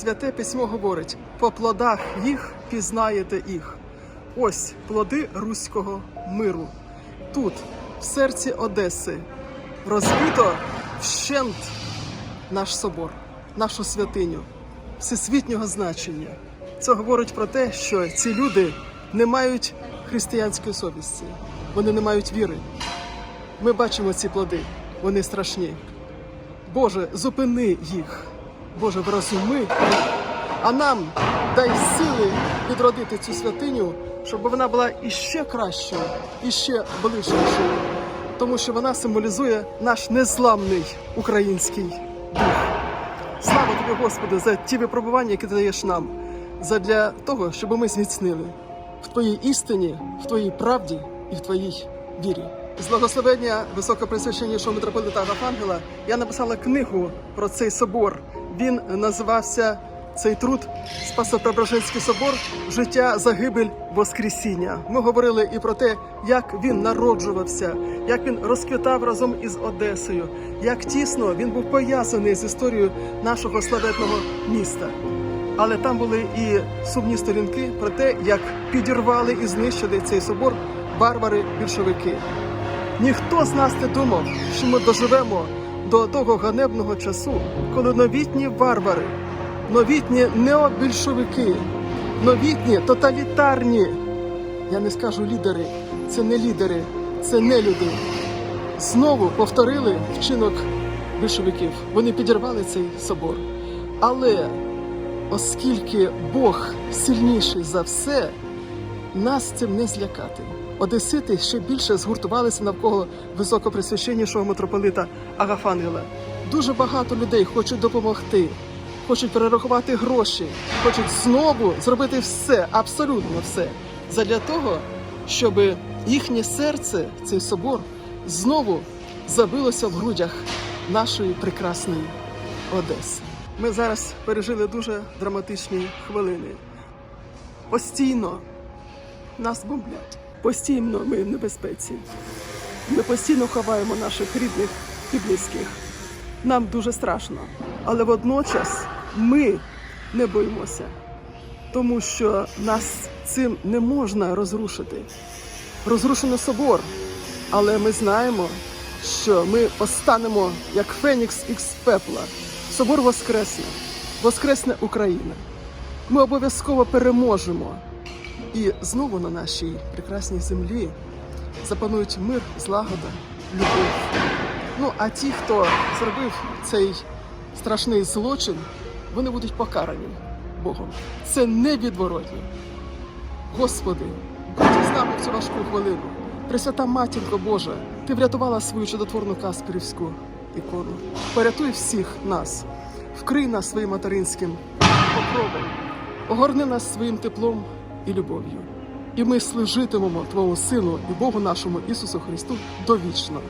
Святе письмо говорить: по плодах їх пізнаєте їх. Ось плоди руського миру. Тут, в серці Одеси, розбито вщент наш собор, нашу святиню всесвітнього значення. Це говорить про те, що ці люди не мають християнської совісті, вони не мають віри. Ми бачимо ці плоди, вони страшні. Боже, зупини їх. Боже, їх. А нам дай сили відродити цю святиню, щоб вона була іще кращою, іще ближчою. Тому що вона символізує наш незламний український дух. Слава тобі, Господи, за ті випробування, які ти даєш нам, задля того, щоб ми зміцнили в твоїй істині, в твоїй правді і в твоїй вірі. З благословення високопресвященнішого митрополита Агафангела я написала книгу про цей собор. Він називався цей труд Спасо-Преображенський собор Життя, загибель, Воскресіння. Ми говорили і про те, як він народжувався, як він розквітав разом із Одесою, як тісно він був пов'язаний з історією нашого славетного міста. Але там були і сумні сторінки про те, як підірвали і знищили цей собор варвари більшовики. Ніхто з нас не думав, що ми доживемо до того ганебного часу, коли новітні варвари, новітні необільшовики, новітні тоталітарні, я не скажу лідери, це не лідери, це не люди. Знову повторили вчинок більшовиків. Вони підірвали цей собор. Але оскільки Бог сильніший за все, нас цим не злякати. Одесити ще більше згуртувалися навколо високопресвященнішого митрополита Агафангела. Дуже багато людей хочуть допомогти, хочуть перерахувати гроші, хочуть знову зробити все, абсолютно все, задля того, щоб їхнє серце, цей собор, знову забилося в грудях нашої прекрасної Одеси. Ми зараз пережили дуже драматичні хвилини. Постійно нас бомблять. Постійно ми в небезпеці. Ми постійно ховаємо наших рідних і близьких. Нам дуже страшно. Але водночас ми не боїмося, тому що нас цим не можна розрушити. Розрушено собор, але ми знаємо, що ми постанемо як Фенікс із пепла. Собор воскресне, воскресне Україна. Ми обов'язково переможемо. І знову на нашій прекрасній землі запанують мир, злагода, любов. Ну а ті, хто зробив цей страшний злочин, вони будуть покарані Богом. Це невідворотно. Господи, будь з нами в цю важку хвилину. Пресвята Матінко Божа, ти врятувала свою чудотворну Каспірівську ікону. Порятуй всіх нас, вкрий нас своїм материнським покровом, огорни нас своїм теплом і любов'ю. І ми служитимемо Твоєму Сину і Богу нашому Ісусу Христу довічно.